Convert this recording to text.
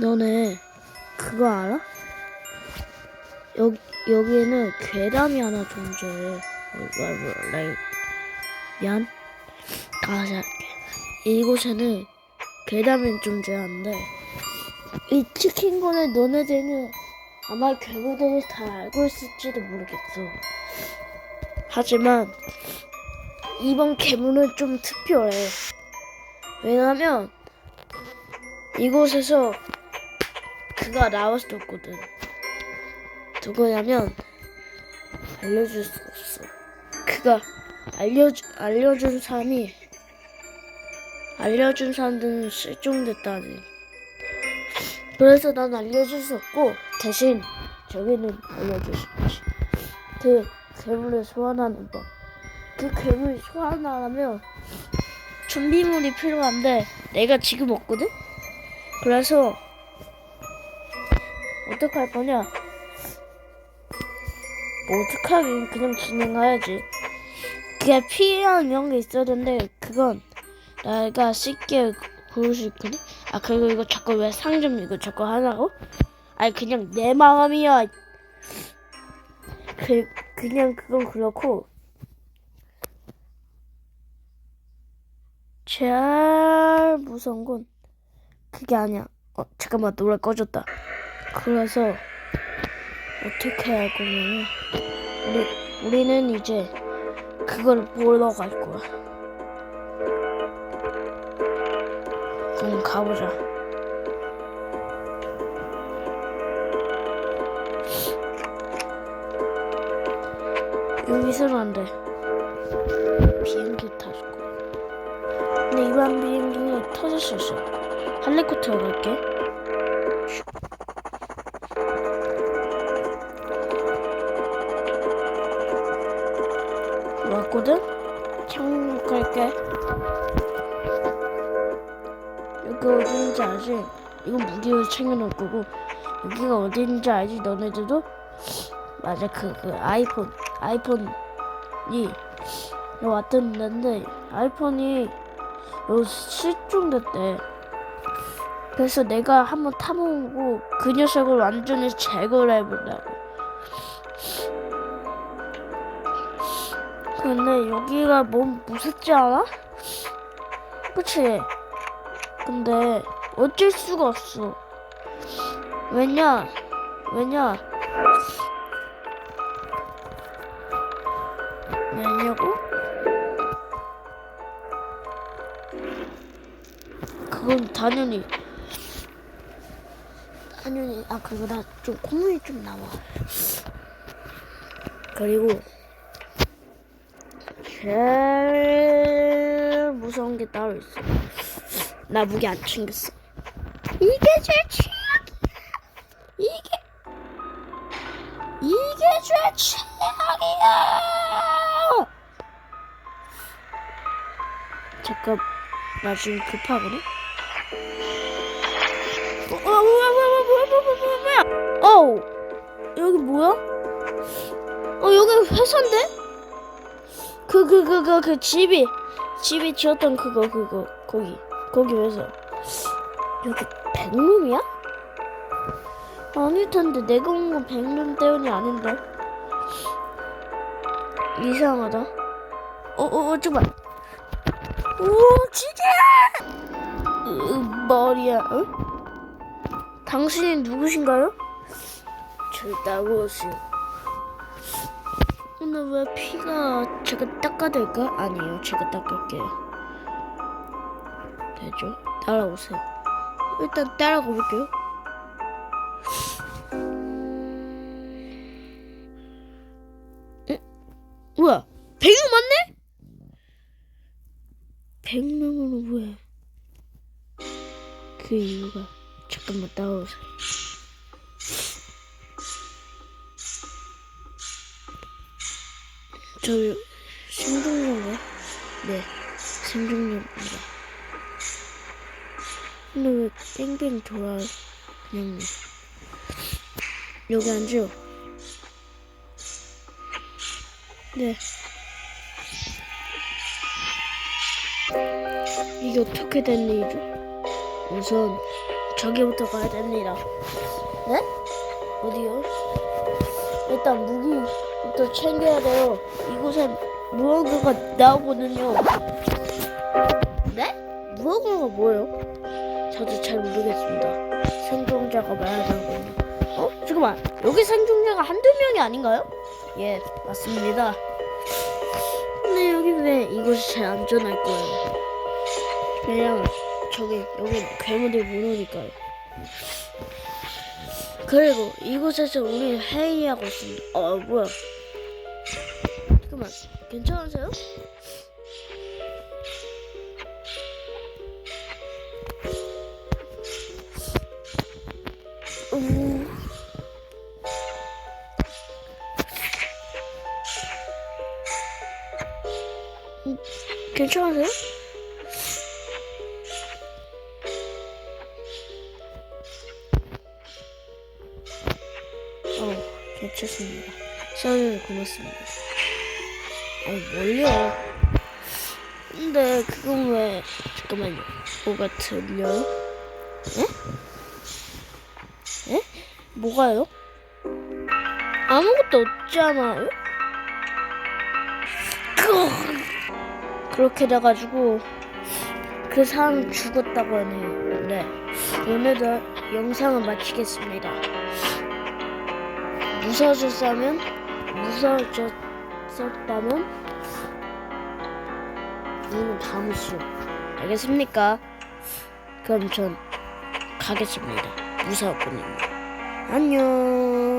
너네 그거 알아? 여기 여기에는 괴담이 하나 존재해. 미안. 다시 할게. 이곳에는 괴담이 존재하는데 이 치킨군을 너네들은 아마 괴물들이 다 알고 있을지도 모르겠어. 하지만 이번 괴물은 좀 특별해. 왜냐면 이곳에서 그가 나왔었거든. 누구냐면 알려줄 수 없어. 그가 알려주, 알려준 사람이 알려준 사람들은 실종됐다니. 그래서 난 알려줄 수 없고 대신 저기는 알려줄 수 있지. 그 괴물을 소환하는 법. 그 괴물을 소환하려면 준비물이 필요한데 내가 지금 없거든? 그래서 어떡할 거냐? 뭐 어떡하긴 그냥 진행해야지. 그게 필요한 이런 게 있어야 되는데 그건 내가 쉽게 고를 수 있거든? 아 그리고 이거 자꾸 왜 상점 이거 자꾸 하라고? 아니 그냥 내 마음이야. 그 그냥 그건 그렇고 제일 무서운 건 그게 아니야. 어 잠깐만 노래 꺼졌다. 그래서 어떻게 할 거냐면 우리 우리는 이제 그걸 보러 갈 거야. 그럼 가보자. 여기서는 안 돼. 비행기 거야. 근데 이번 비행기는 터질 수 있어. 헬리콥터로 갈게. 왔거든? 창문 갈게. 여기 어딘지 알지? 이건 무기로 챙겨놓을 거고 여기가 어딘지 알지? 너네들도? 맞아 그, 그 아이폰 아이폰이 왔던 데인데 아이폰이 여기 실종됐대 그래서 내가 한번 타보고 그 녀석을 완전히 제거를 해본다고 근데 여기가 너무 무섭지 않아? 그치? 근데 어쩔 수가 없어. 왜냐? 왜냐? 왜냐고? 그건 당연히 당연히 아 그거 나좀 콧물이 좀 나와. 그리고 제일 무서운 게 따로 있어. 나 무기 안 챙겼어. 이게 제 최악이야. 이게 이게 제 최악이야. 잠깐 나 지금 급하거든. 어, 어, 뭐야 뭐야 뭐야 뭐야 뭐야 뭐야. 어우 여기 뭐야? 어 여기 회사인데? 그 그 그 그 그 집이 집이 지었던 그거 그거 거기 거기 회사 여기 백룸이야? 아닐 텐데 내가 온 건 백룸 때문이 아닌데 이상하다 어어 어, 잠깐 오 으, 머리야 응? 당신이 누구신가요? 저기 따라오세요 오늘 왜 피가 제가 닦아야 될까? 아니에요. 제가 닦을게요. 되죠? 따라오세요. 일단 따라가 볼게요. 에? 뭐야? 백룡 맞네? 백룡은 왜? 그 이유가 잠깐만 따라오세요. 저 생존자인가? 네, 생존자입니다. 근데 왜 뺑뺑 돌아? 그냥 여기 앉죠? 네. 이게 어떻게 된 일이죠? 우선 저기부터 가야 됩니다. 네? 어디요? 일단 무기 부터 챙겨야 돼요. 이곳에 무언가가 나오거든요. 네? 무언가가 뭐예요? 저도 잘 모르겠습니다. 생존자가 말하자군요. 어? 잠깐만. 여기 생존자가 한두 명이 아닌가요? 예, 맞습니다. 근데 여기 왜 이곳이 제일 안전할 거예요? 왜냐면 저기 여기 괴물들이 못 오니까요. 그리고 이곳에서 우리 회의하고 있습니다. 어 뭐야? 잠깐만 괜찮으세요? 음. 음, 괜찮으세요? 어, 괜찮습니다. 시원해 고맙습니다. 어, 뭘요? 근데 그건 왜 잠깐만요. 뭐가 들려요? 에? 에? 뭐가요? 아무것도 없잖아요? 끄 그렇게 돼가지고 그 사람 죽었다고 하네요. 네. 오늘도 영상을 마치겠습니다. 무서워졌다면 무서워졌다면 눈을 감으시오. 알겠습니까? 그럼 전 가겠습니다. 무서웠군요. 안녕.